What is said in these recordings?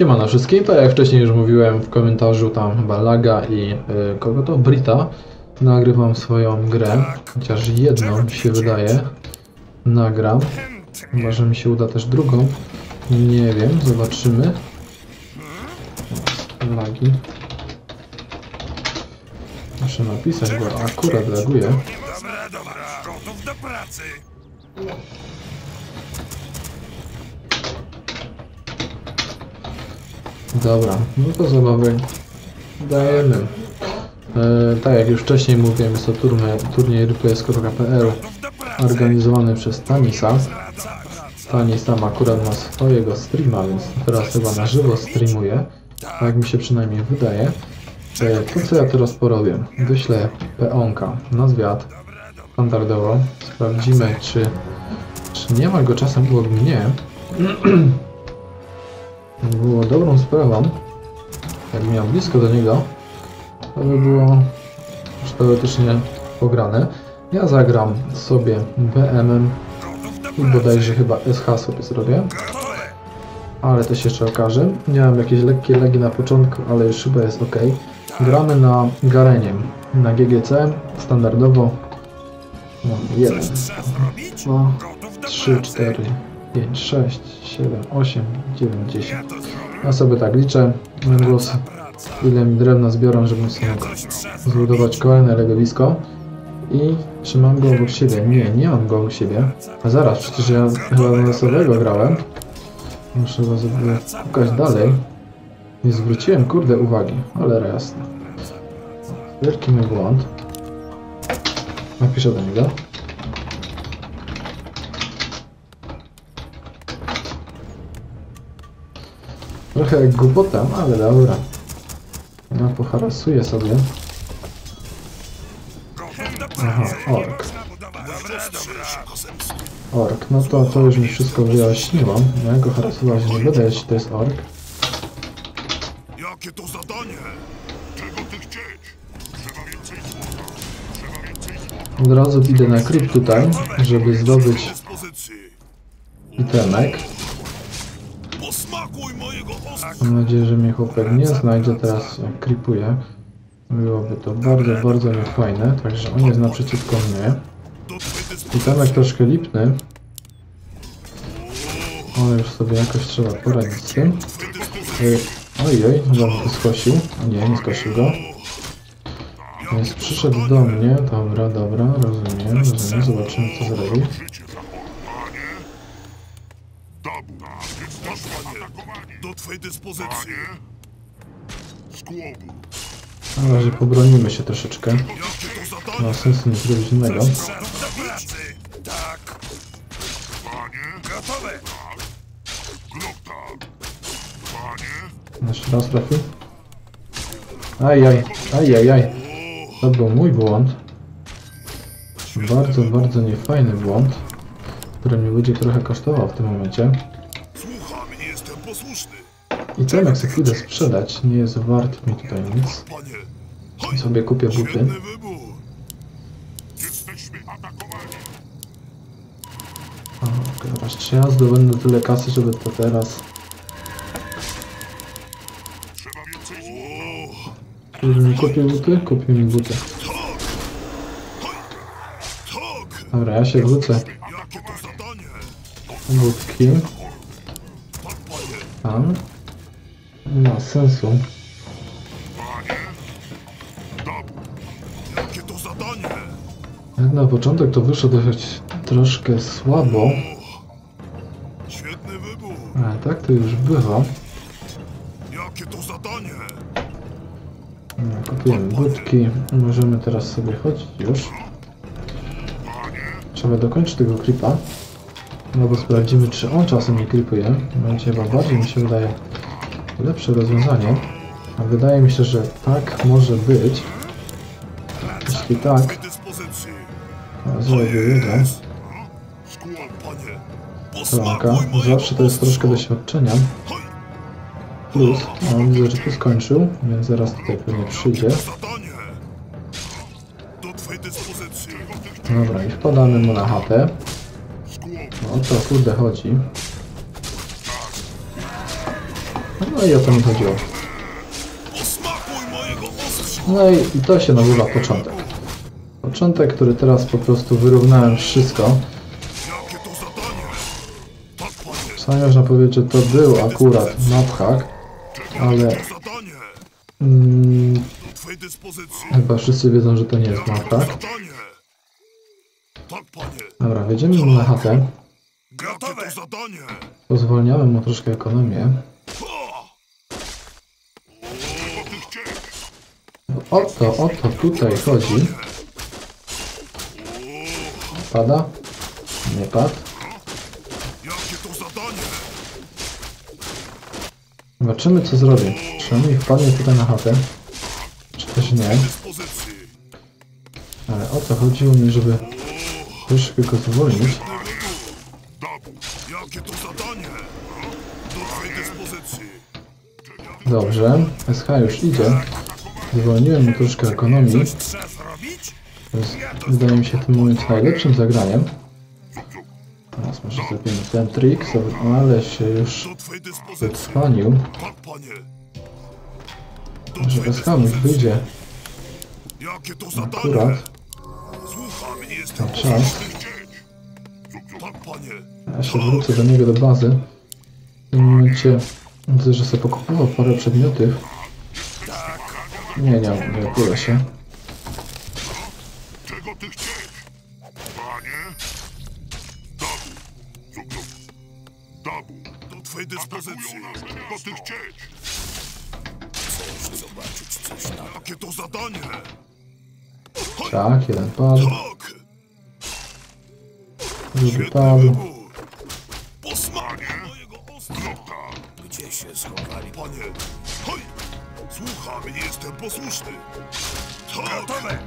Siemano wszystkim, tak jak wcześniej już mówiłem w komentarzu tam chyba Laga i y, kogo to? Brita. Nagrywam swoją grę, chociaż jedną mi się wydaje. Nagram. Chyba, że mi się uda też drugą. Nie wiem, zobaczymy. Lagi. Muszę napisać, bo akurat laguje. Dobra, no to zabawy dajemy. E, tak jak już wcześniej mówiłem, jest to turniej, turniej organizowany przez Tanisa. Tanis tam akurat ma swojego streama, więc teraz chyba na żywo streamuje. Tak mi się przynajmniej wydaje. E, to co ja teraz porobię? Wyślę peonka na zwiat standardowo. Sprawdzimy czy, czy nie ma go czasem obok mnie. było dobrą sprawą. Jakbym miał blisko do niego, to by było już teoretycznie pograne. Ja zagram sobie do i bodajże chyba SH sobie zrobię, ale to się jeszcze okaże. Miałem jakieś lekkie legi na początku, ale już chyba jest ok. Gramy na Garenie, na GGC, standardowo. No, 1, Coś trzeba zrobić? 2, Gotów do 3, pracy. 4, 5, 6, 7, 8, 9, 10. Ja sobie tak liczę, na głos, ile mi drewna zbiorą, żebym sobie zbudować kolejne legowisko. I czy mam go obok siebie? Nie, nie mam go obok siebie. A zaraz, przecież ja chyba na losowego grałem. Muszę go sobie szukać dalej. Nie zwróciłem, kurde, uwagi. Cholera jasna. Wielki mój błąd. Napiszę do niego. Trochę jak głupota, ale dobra. Ja poharasuję sobie. Aha, ork. Ork, no to, to już mi wszystko wyjaśniło. Ja go harasować nie będę, jeśli to jest ork. Jakie to zadanie? Czego ty chcieć? Trzeba więcej złota. Trzeba więcej złota. Od razu idę na kryp tutaj, żeby zdobyć itemek. Mam nadzieję, że mnie chłopak nie znajdzie teraz kripuje. Byłoby to bardzo, bardzo niefajne, także on jest naprzeciwko mnie. Dyspozycji. Itemek troszkę lipny. Ale już sobie jakoś trzeba poradzić z tym. Ojej, go skosił. Nie, nie skosił go. Więc przyszedł do mnie. Dobra, dobra, rozumiem, rozumiem. Zobaczymy co zrobi. Do twojej dyspozycji. Skłobu. Na razie pobronimy się troszeczkę. Nie ma sensu nic zrobić innego. Tak. Panie. Gotowe. Glokta. Panie. Jeszcze raz trafił. Ajaj, ajajaj. To był mój błąd. Bardzo, bardzo niefajny błąd, który mnie będzie trochę kosztował w tym momencie. I jak sobie pójdę sprzedać, nie jest wart mi tutaj nic. Sobie kupię buty. Okej, Teraz czy ja zdobędę tyle kasy, żeby to teraz... Trzeba więcej złota. Żeby mi kupił buty? Kupił mi buty. Dobra, ja się wrócę. Budki. Tam. Nie ma sensu. Panie. Dabu. Jakie to zadanie? Jak na początek to wyszło dość troszkę słabo, Świetny wybór. ale tak to już bywa. Jakie to zadanie? No, Kupiłem budki, możemy teraz sobie chodzić już. Trzeba dokończyć tego creepa. No bo sprawdzimy, czy on czasem nie creepuje. Będzie chyba bardziej mi się wydaje lepsze rozwiązanie. A wydaje mi się, że tak może być. Jeśli tak, zrobię. Posmakuj mojego Zawsze to jest troszkę doświadczenia. Plus, no, widzę, że tu skończył, więc zaraz tutaj pewnie przyjdzie. Dobra, i wpadamy mu na chatę. Skłon. No to kurde chodzi. No i o to mi chodziło. No i, i to się nazywa początek. Początek, który teraz po prostu wyrównałem wszystko. Czasami można powiedzieć, że to był akurat maphack, ale mm, chyba wszyscy wiedzą, że to nie jest! Tak, panie. Dobra, wjedziemy na chatę. Pozwolniamy mu troszkę ekonomię. Ha! Czego ty chcieć? O to, o to tutaj chodzi. Pada? Nie padł. Zobaczymy co zrobi. Czy on mi wpadnie tutaj na chatę? Czy też nie? Ale o to chodziło mi, żeby troszkę go zwolnić. Dobrze, SH już idzie. Zwolniłem mu troszkę ekonomii. To jest, wydaje mi się w tym momencie najlepszym zagraniem. Teraz może zrobimy ten trik, ale się już wytrwanił. Tak, Może mi dyspozycji. wyjdzie Jakie to zadanie? akurat na czas. Tak, panie. Ja się wrócę do niego do bazy. W tym momencie widzę, że sobie pokupował parę przedmiotów. Nie, nie, nie opływa się. Czego ty chcieć? Panie? Dabu. Dabu. Do twojej dyspozycji. Czego ty chcieć? Chcesz zobaczyć coś na... Jakie to zadanie? Tak, jeden padł, Tak! drugi wybór. Posmanie. Gdzie się schowali? Panie, hoj! Słucham, jestem posłuszny. Tak! Gotowe!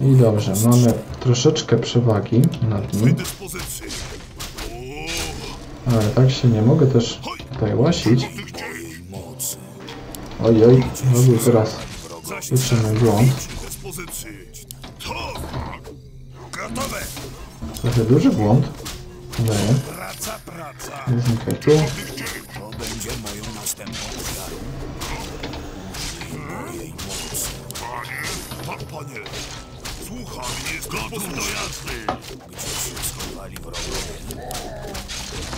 I dobrze, mamy troszeczkę przewagi nad nim, ale tak się nie mogę też tutaj łasić. Ty chcieć? Mocy. Oj, oj, robił teraz liczny błąd. Tak! Trochę duży błąd. Nie znikaj tu. Tak, panie. Słucham, jest gotów do jazdy. Gdzie się schowali wrogowie?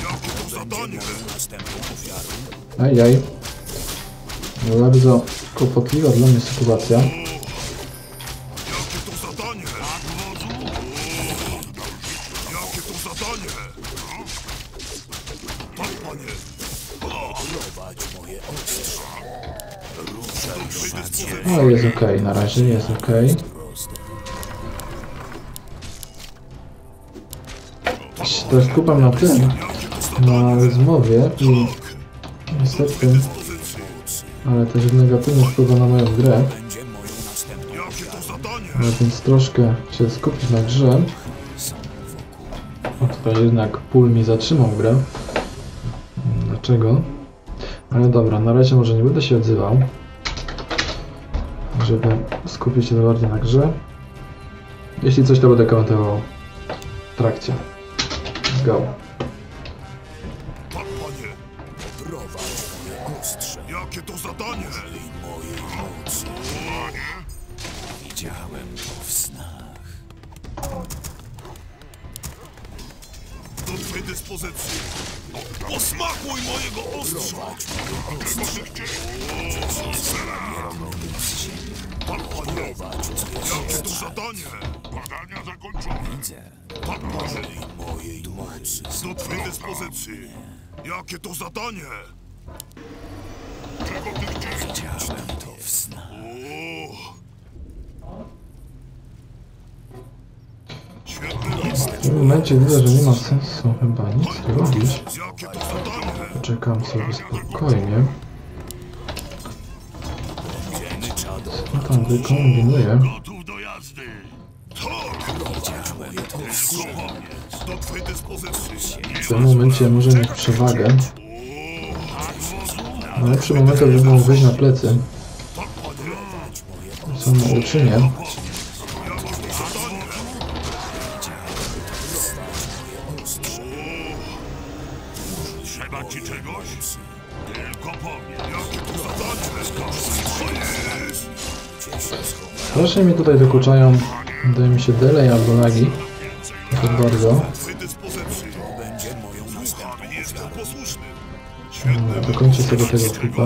Jakie to zadanie? następną ofiarą. Ajaj. Bardzo kłopotliwa dla mnie sytuacja. No jest okej, na razie jest okej. Się Teraz kupam na tym, na zmowie i niestety, ale też negatywnie wpływa na moją grę, no więc troszkę się skupić na grze. O, tutaj jednak pól mi zatrzymał grę. Dlaczego? Ale dobra, na razie może nie będę się odzywał, żeby skupić się bardziej na grze. Jeśli coś, to będę komentował w trakcie. Let's go. Panie. Prowadź moje ostrze. Jakie to zadanie? I mojej mocy. Widziałem to w snach. Do twojej dyspozycji. Posmakuj mojego ostrza. Prowadź moje ostrze. Zadanie? Badania zakończone. Widzę. Tak, panie. I mojej mocy. Do twojej dyspozycji. Jakie to zadanie? Czego ty chcieć? Widziałem to w snach. W tym momencie widzę, że nie ma sensu chyba nic robić. Jakie to zadanie? Poczekam sobie spokojnie. Co tam wykombinuję? W tym momencie może mieć przewagę. Najlepszy moment, żeby mu wyjść na plecy. Co mu uczynię. Strasznie mi tutaj wykluczają, wydaje mi się, delay albo lagi. Tak bardzo. Dobra, dokończę sobie tego klipa.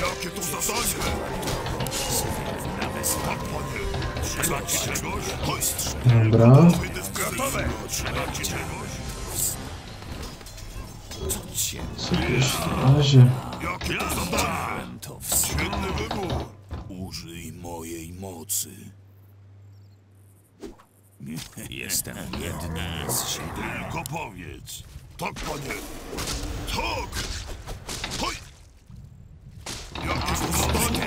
Jakie to zadanie? Trzeba ci czegoś? Dobra. Gotowe. Trzeba? Sypiesz na razie. Jakie to? Świetny wybór. Użyj mojej mocy. Jestem jednym z siebie. Tylko powiedz. Tak, panie. Tak! Hoj! Jakie to zadanie?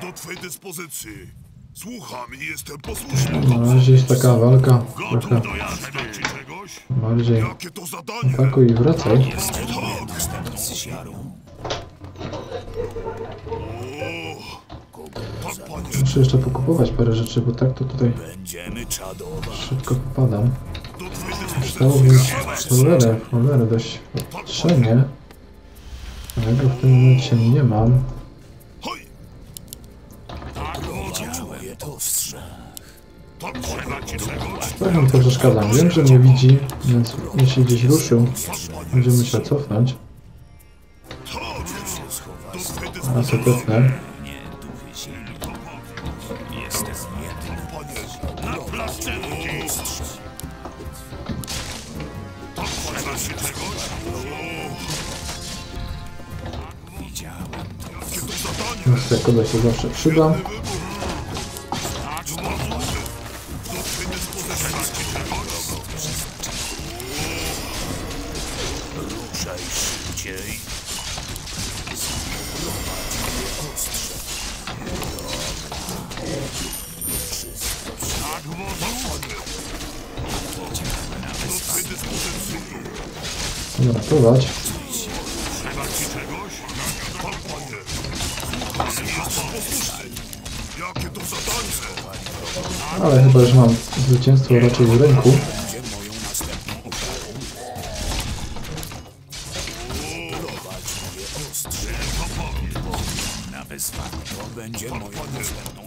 Do twej dyspozycji. Słucham i jestem posłuszny. Na razie jest taka walka Gotów trochę bardziej Jakie to zadanie? atakuj i wracaj. Tak! Tak, panie. Muszę jeszcze pokupować parę rzeczy, bo tak to tutaj szybko popadam. Do twej Przydało dyspozycji. mieć cholerę, cholerę dość patrzenie. Tego w tym momencie nie mam. Hoj! Całe to. Tak, trzeba ci czegoś? Trochę to przeszkadza. Wiem, że mnie widzi, więc jeśli gdzieś ruszył, będzie musiał cofnąć. A co tepnę. Nie duchy ziemi. Jestem jednym. Ratować. Ale chyba już mam zwycięstwo raczej w ręku. Będzie moją następną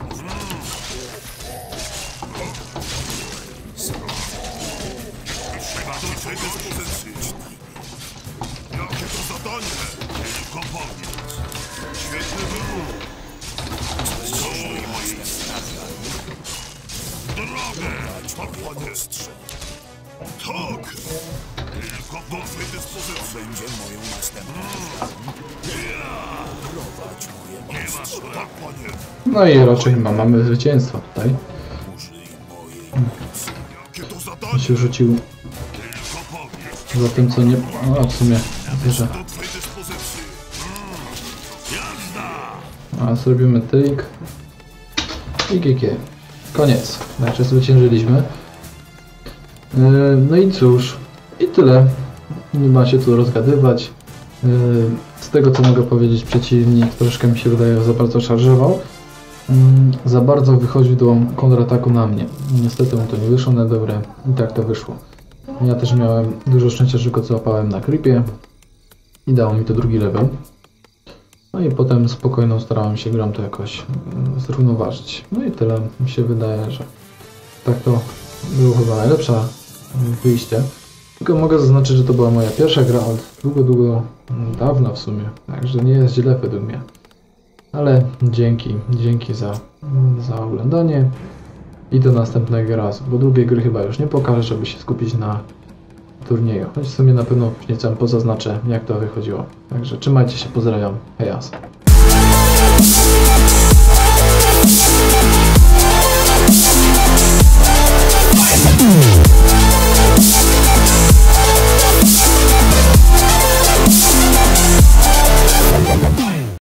Tak. Tak! Tylko dyspozycji. Będzie moją następną ofiarą. Prowadź moje Nie masz tak, panie. No i raczej chyba mamy zwycięstwo tutaj. Zadanie? się rzucił za tym, co nie... No, w sumie dyspozycji. Jazda! A zrobimy tyk. I GG. Koniec. Znaczy zwyciężyliśmy. Yy, No i cóż. I tyle. Nie ma się tu rozgadywać. Yy, Z tego co mogę powiedzieć, przeciwnik troszkę mi się wydaje za bardzo szarżował. Yy, Za bardzo wychodził do kontrataku na mnie. Niestety mu to nie wyszło na dobre. I tak to wyszło. Ja też miałem dużo szczęścia, że go złapałem na creepie. I dało mi to drugi level. No i potem spokojną starałem się gram to jakoś mm, zrównoważyć. No i tyle mi się wydaje, że tak to było chyba najlepsze wyjścia. Tylko mogę zaznaczyć, że to była moja pierwsza gra od długo, długo mm, dawna w sumie, także nie jest źle według mnie. Ale dzięki, dzięki za, mm, za oglądanie i do następnego razu, bo drugiej gry chyba już nie pokażę, żeby się skupić na turnieju. Choć w sumie na pewno później tam pozaznaczę, jak to wychodziło. Także trzymajcie się, pozdrawiam, hejas. Mm.